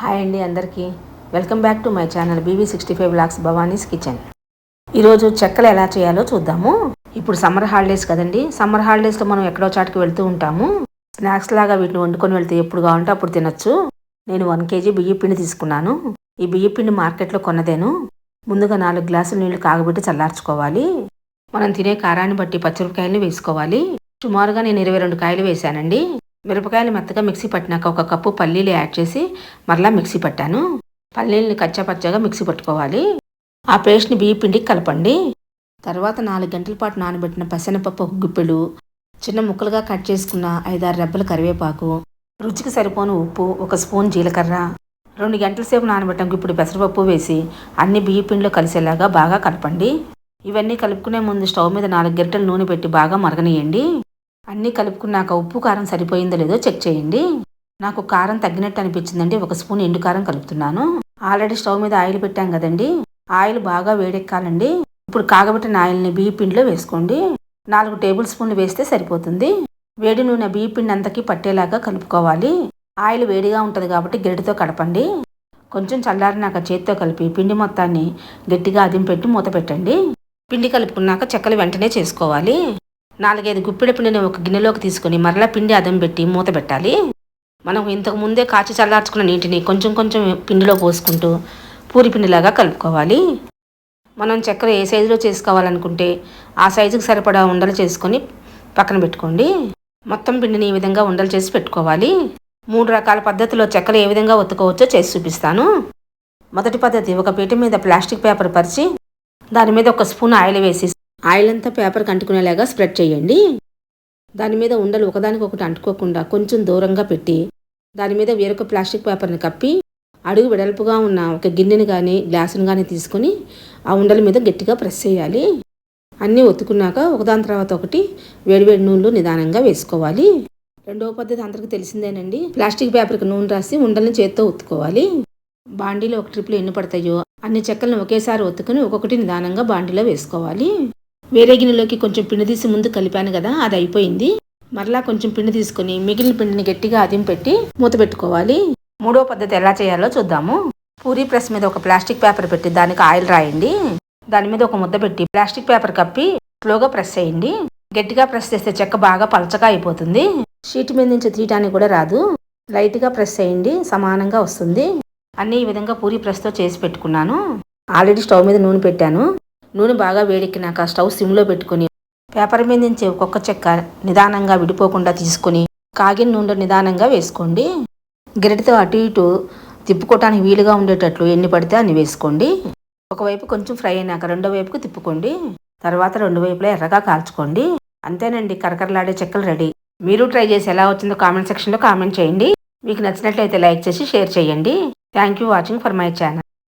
Hi అండి అందరికీ. Welcome back to my channel BV sixty five blocks Bhavani's kitchen. ఈరోజు చెక్కలు ఎలా చేయాలో చూద్దాము. ఇప్పుడు సమ్మర్ హాలిడేస్ కదండి. సమ్మర్ హాలిడేస్లో మనం ఎక్కడో చాటుకు వెళ్తూ ఉంటాము. స్నాక్స్ లాగా వీటిని వండుకొని వెళ్తే ఎప్పుడు కావాలంటే అప్పుడు తినొచ్చు. నేను వన్ కేజీ బియ్య పిండి తీసుకున్నాను. ఈ బియ్య పిండి మార్కెట్లో కొన్నదేను. ముందుగా నాలుగు గ్లాసులు నీళ్ళు కాగబెట్టి చల్లార్చుకోవాలి. మనం తినే కారాన్ని బట్టి పచ్చిమిరపకాయలు వేసుకోవాలి. సుమారుగా నేను ఇరవై రెండు కాయలు వేశానండి. మిరపకాయలు మెత్తగా మిక్సీ పట్టినాక ఒక కప్పు పల్లీలు యాడ్ చేసి మరలా మిక్సీ పట్టాను. పల్లీల్ని కచ్చాపచ్చాగా మిక్సీ పట్టుకోవాలి. ఆ పేస్ట్ని బియ్య పిండికి కలపండి. తర్వాత నాలుగు గంటల పాటు నానబెట్టిన పెసనపప్పు ఒక గుప్పెలు చిన్న ముక్కలుగా కట్ చేసుకున్న ఐదారు రెబ్బల కరివేపాకు రుచికి సరిపోను ఉప్పు ఒక స్పూన్ జీలకర్ర రెండు గంటల సేపు నానబెట్టాక ఇప్పుడు పెసరపప్పు వేసి అన్ని బియ్య పిండిలో కలిసేలాగా బాగా కలపండి. ఇవన్నీ కలుపుకునే ముందు స్టవ్ మీద నాలుగు గంటలు నూనె పెట్టి బాగా మరగనియండి. అన్నీ కలుపుకున్నాక ఉప్పు కారం సరిపోయిందో లేదో చెక్ చేయండి. నాకు కారం తగ్గినట్టు అనిపించిందండి. ఒక స్పూన్ ఎండు కారం కలుపుతున్నాను. ఆల్రెడీ స్టవ్ మీద ఆయిల్ పెట్టాం కదండి. ఆయిల్ బాగా వేడెక్కాలండి. ఇప్పుడు కాగబెట్టిన ఆయిల్ని బియ్య పిండిలో వేసుకోండి. నాలుగు టేబుల్ స్పూన్లు వేస్తే సరిపోతుంది. వేడి నూనె బియ్య పిండి అంతకీ పట్టేలాగా కలుపుకోవాలి. ఆయిల్ వేడిగా ఉంటుంది కాబట్టి గరిటతో కడపండి. కొంచెం చల్లారినాక చేతితో కలిపి పిండి మొత్తాన్ని గట్టిగా అదిం పెట్టి మూత పెట్టండి. పిండి కలుపుకున్నాక చెక్కలు వెంటనే చేసుకోవాలి. నాలుగైదు గుప్పిడి పిండిని ఒక గిన్నెలోకి తీసుకొని మరలా పిండి అదం పెట్టి మూత పెట్టాలి. మనం ఇంతకు ముందే కాచి చల్లార్చుకున్న నీటిని కొంచెం కొంచెం పిండిలో పోసుకుంటూ పూరి పిండిలాగా కలుపుకోవాలి. మనం చక్కెర ఏ సైజులో చేసుకోవాలనుకుంటే ఆ సైజుకి సరిపడా ఉండలు చేసుకొని పక్కన పెట్టుకోండి. మొత్తం పిండిని ఈ విధంగా ఉండలు చేసి పెట్టుకోవాలి. మూడు రకాల పద్ధతిలో చక్కెర ఏ విధంగా ఒత్తుకోవచ్చో చేసి చూపిస్తాను. మొదటి పద్ధతి ఒక పీట మీద ప్లాస్టిక్ పేపర్ పరిచి దాని మీద ఒక స్పూన్ ఆయిల్ వేసి ఆయిల్ అంతా పేపర్కి అంటుకునేలాగా స్ప్రెడ్ చేయండి. దాని మీద ఉండలు ఒకదానికొకటి అంటుకోకుండా కొంచెం దూరంగా పెట్టి దాని మీద వేరొక ప్లాస్టిక్ పేపర్ని కప్పి అడుగు వెడల్పుగా ఉన్న ఒక గిన్నెని కానీ గ్లాసుని కానీ తీసుకొని ఆ ఉండల మీద గట్టిగా ప్రెస్ చేయాలి. అన్నీ ఒత్తుకున్నాక ఒకదాని తర్వాత ఒకటి వేడివేడి నూనెలు నిదానంగా వేసుకోవాలి. రెండవ పద్ధతి అందరికీ తెలిసిందేనండి. ప్లాస్టిక్ పేపర్కి నూనె రాసి ఉండల్ని చేత్తో ఒత్తుకోవాలి. బాండీలో ఒక ట్రిప్లు ఎన్ని పడతాయో అన్ని చెక్కలను ఒకేసారి ఒత్తుకుని ఒక్కొక్కటి నిదానంగా బాండీలో వేసుకోవాలి. వేరే గిన్నెలోకి కొంచెం పిండి తీసి ముందు కలిపాను కదా అది అయిపోయింది. మరలా కొంచెం పిండి తీసుకొని మిగిలిన పిండిని గట్టిగా అదిం పెట్టి మూత పెట్టుకోవాలి. మూడో పద్ధతి ఎలా చేయాలో చూద్దాము. పూరీ ప్రెస్ మీద ఒక ప్లాస్టిక్ పేపర్ పెట్టి దానికి ఆయిల్ రాయండి. దాని మీద ఒక ముద్ద పెట్టి ప్లాస్టిక్ పేపర్ కప్పి స్లోగా ప్రెస్ చేయండి. గట్టిగా ప్రెస్ చేస్తే చెక్క బాగా పలచగా అయిపోతుంది. షీట్ మీద నుంచి తీయటానికి కూడా రాదు. లైట్గా ప్రెస్ చేయండి సమానంగా వస్తుంది. అన్నీ ఈ విధంగా పూరి ప్రెస్తో చేసి పెట్టుకున్నాను. ఆల్రెడీ స్టవ్ మీద నూనె పెట్టాను. నూనె బాగా వేడెక్కినాక స్టవ్ సిమ్లో పెట్టుకుని పేపర్ మీద నుంచి ఒక్కొక్క చెక్క నిదానంగా విడిపోకుండా తీసుకొని కాగిన నూనె నిదానంగా వేసుకోండి. గరిటతో అటు ఇటు తిప్పుకోవటానికి వీలుగా ఉండేటట్లు ఎన్ని పడితే అన్ని వేసుకోండి. ఒకవైపు కొంచెం ఫ్రై అయినాక రెండో వైపుకు తిప్పుకోండి. తర్వాత రెండు వైపులా ఎర్రగా కాల్చుకోండి. అంతేనండి కరకరలాడే చెక్కలు రెడీ. మీరు ట్రై చేసి ఎలా వచ్చిందో కామెంట్ సెక్షన్లో కామెంట్ చేయండి. మీకు నచ్చినట్లయితే లైక్ చేసి షేర్ చేయండి. Thank you watching for my channel.